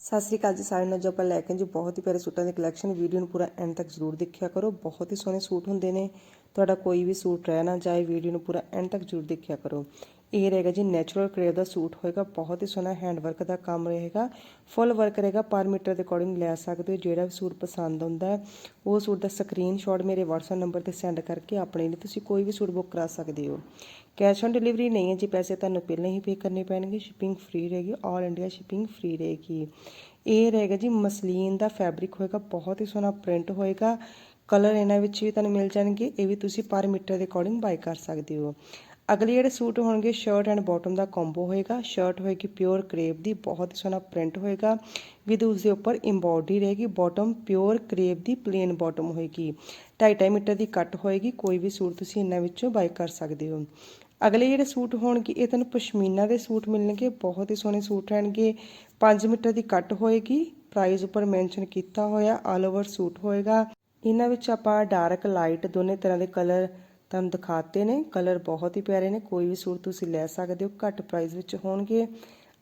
ਸਤਿ ਸ੍ਰੀ ਅਕਾਲ ਜੀ ਸਾਰਿਆਂ ਨੂੰ। ਜੋ ਆਪਾਂ ਲੈ ਕੇ ਜੀ ਬਹੁਤ ਹੀ ਪਿਆਰੇ ਸੂਟਾਂ ਦੇ ਕਲੈਕਸ਼ਨ ਵੀਡੀਓ ਨੂੰ ਪੂਰਾ ਐਂਡ ਤੱਕ ਜ਼ਰੂਰ ਦੇਖਿਆ ਕਰੋ। ਬਹੁਤ ਹੀ ਸੋਹਣੇ ਸੂਟ ਹੁੰਦੇ ਨੇ। ਤੁਹਾਡਾ ਕੋਈ ਵੀ ਸੂਟ ਰਹਿ ਨਾ ਜਾਏ, ਵੀਡੀਓ ਨੂੰ ਪੂਰਾ ਐਂਡ ਤੱਕ ਜ਼ਰੂਰ ਦੇਖਿਆ ਕਰੋ। ਇਹ ਰਹੇਗਾ ਜੀ ਨੈਚੁਰਲ ਕਰੇਵ ਦਾ ਸੂਟ ਹੋਏਗਾ, ਬਹੁਤ ਹੀ ਸੋਹਣਾ ਹੈਂਡ ਵਰਕ ਦਾ ਕੰਮ ਰਹੇਗਾ। ਫੁੱਲ ਵਰਕ ਰਹੇਗਾ ਪਰ ਮੀਟਰ ਦੇ ਅਕੋਰਡਿੰਗ ਲੈ ਸਕਦੇ ਹੋ, ਜਿਹੜਾ ਵੀ ਸੂਟ ਪਸੰਦ ਆਉਂਦਾ ਹੈ, ਉਹ ਸੂਟ ਦਾ ਸਕਰੀਨਸ਼ਾਟ ਮੇਰੇ WhatsApp ਨੰਬਰ ਤੇ ਸੈਂਡ ਕਰਕੇ ਆਪਣੇ ਲਈ ਤੁਸੀਂ ਕੋਈ ਵੀ ਸੂਟ ਬੁੱਕ ਕਰਾ ਸਕਦੇ ਹੋ। ਕੈਸ਼ ਔਨ ਡਿਲੀਵਰੀ ਨਹੀਂ ਹੈ ਜੀ, ਪੈਸੇ ਤੁਹਾਨੂੰ ਪਹਿਲਾਂ ਹੀ ਪੇ ਕਰਨੇ ਪੈਣਗੇ ਸ਼ਿਪਿੰਗ ਫ੍ਰੀ ਰਹੇਗੀ ਆਲ ਇੰਡੀਆ ਸ਼ਿਪਿੰਗ ਫ੍ਰੀ ਰਹੇਗੀ। ਇਹ ਰਹੇਗਾ ਜੀ ਮਸਲੀਨ ਦਾ ਫੈਬਰਿਕ ਹੋਏਗਾ, ਬਹੁਤ ਹੀ ਸੋਹਣਾ ਪ੍ਰਿੰਟ ਹੋਏਗਾ। ਕਲਰ ਇਹਨਾਂ ਵਿੱਚ ਵੀ ਤੁਹਾਨੂੰ ਮਿਲ ਜਾਣਗੇ, ਇਹ ਵੀ ਤੁਸੀਂ ਪਰ ਮੀਟਰ ਦੇ ਅਕੋਰਡਿੰਗ ਬਾਈ ਕਰ ਸਕਦੇ ਹੋ। ਅਗਲੇ ਜਿਹੜੇ ਸੂਟ ਹੋਣਗੇ ਸ਼ਰਟ ਐਂਡ ਬਾਟਮ ਦਾ ਕੰਬੋ ਹੋਏਗਾ। ਸ਼ਰਟ ਹੋਏਗੀ ਪਿਓਰ ਕਰੇਪ ਦੀ, ਬਹੁਤ ਹੀ ਸੋਹਣਾ ਪ੍ਰਿੰਟ ਹੋਏਗਾ। ਵਿਦ ਉਸ ਦੇ ਉੱਪਰ ਐਮਬੋਡਰੀ ਰਹੇਗੀ ਬਾਟਮ ਪਿਓਰ ਕਰੇਪ ਦੀ ਪਲੇਨ ਬਾਟਮ ਹੋਏਗੀ। 2.5 ਮੀਟਰ ਦੀ ਕੱਟ ਹੋਏਗੀ, ਕੋਈ ਵੀ ਸੂਟ ਤੁਸੀਂ ਇਹਨਾਂ ਵਿੱਚੋਂ ਬਾਈ ਕਰ ਸਕਦੇ ਹੋ। ਅਗਲੇ ਜਿਹੜੇ ਸੂਟ ਹੋਣਗੇ, ਇਹ ਤੁਹਾਨੂੰ ਪਸ਼ਮੀਨਾ ਦੇ ਸੂਟ ਮਿਲਣਗੇ, ਬਹੁਤ ਹੀ ਸੋਹਣੇ ਸੂਟ ਰਹਿਣਗੇ। 5 ਮੀਟਰ ਦੀ ਕੱਟ ਹੋਏਗੀ ਪ੍ਰਾਈਸ ਉੱਪਰ ਮੈਂਸ਼ਨ ਕੀਤਾ ਹੋਇਆ ਆਲ ਓਵਰ ਸੂਟ ਹੋਏਗਾ। ਇਹਨਾਂ ਵਿੱਚ ਆਪਾਂ ਡਾਰਕ ਲਾਈਟ ਦੋਨੇ ਤਰ੍ਹਾਂ ਦੇ ਕਲਰ ਤੁਹਾਨੂੰ ਦਿਖਾਤੇ ਨੇ। ਕਲਰ ਬਹੁਤ ਹੀ ਪਿਆਰੇ ਨੇ। ਕੋਈ ਵੀ ਸੂਟ ਤੁਸੀਂ ਲੈ ਸਕਦੇ ਹੋ। ਘੱਟ ਪ੍ਰਾਈਸ ਵਿੱਚ ਹੋਣਗੇ।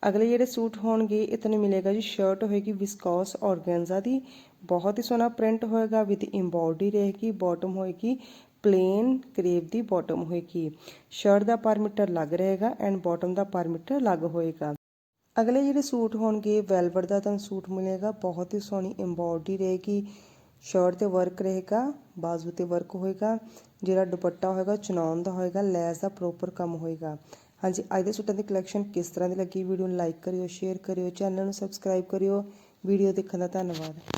ਅਗਲੇ ਜਿਹੜੇ ਸੂਟ ਹੋਣਗੇ, ਇਹ ਤੁਹਾਨੂੰ ਮਿਲੇਗਾ ਜੀ ਸ਼ਰਟ ਹੋਏਗੀ ਵਿਸਕੋਸ ਔਰਗੈਂਜ਼ਾ ਦੀ। ਬਹੁਤ ਹੀ ਸੋਹਣਾ ਪ੍ਰਿੰਟ ਹੋਏਗਾ। ਵਿਦ ਐਮਬੋਡਰੀ ਰਹੇਗੀ। ਬਾਟਮ ਹੋਏਗੀ। ਪਲੇਨ ਕਰੇਪ ਦੀ ਬਾਟਮ ਹੋਏਗੀ। ਸ਼ਰਟ ਦਾ ਪਰ ਮੀਟਰ ਲੱਗ ਰਹੇਗਾ ਐਂਡ ਬਾਟਮ ਦਾ ਪਰ ਮੀਟਰ ਲੱਗ ਹੋਏਗਾ। ਅਗਲੇ ਜਿਹੜੇ ਸੂਟ ਹੋਣਗੇ ਵੈਲਵਟ ਦਾ ਤੁਹਾਨੂੰ ਸੂਟ ਮਿਲੇਗਾ। ਬਹੁਤ ਹੀ ਸੋਹਣੀ ਐਮਬੋਡਰੀ ਰਹੇਗੀ। ਸ਼ਰਟ ਤੇ ਵਰਕ ਰਹੇਗਾ, ਬਾਜ਼ੂ ਤੇ ਵਰਕ ਹੋਏਗਾ, ਜਿਹੜਾ ਦੁਪੱਟਾ ਹੋਏਗਾ ਚਨੌਨ ਦਾ ਹੋਏਗਾ, ਲੈਸ ਦਾ ਪ੍ਰੋਪਰ ਕੰਮ ਹੋਏਗਾ। ਹਾਂਜੀ, ਅੱਜ ਦੇ ਸੂਟਾਂ ਦੀ ਕਲੈਕਸ਼ਨ ਕਿਸ ਤਰ੍ਹਾਂ ਦੀ ਲੱਗੀ? ਵੀਡੀਓ ਨੂੰ ਲਾਈਕ ਕਰਿਓ ਸ਼ੇਅਰ ਕਰਿਓ ਚੈਨਲ ਨੂੰ ਸਬਸਕ੍ਰਾਈਬ ਕਰਿਓ। ਵੀਡੀਓ ਦੇਖਣ ਦਾ ਧੰਨਵਾਦ।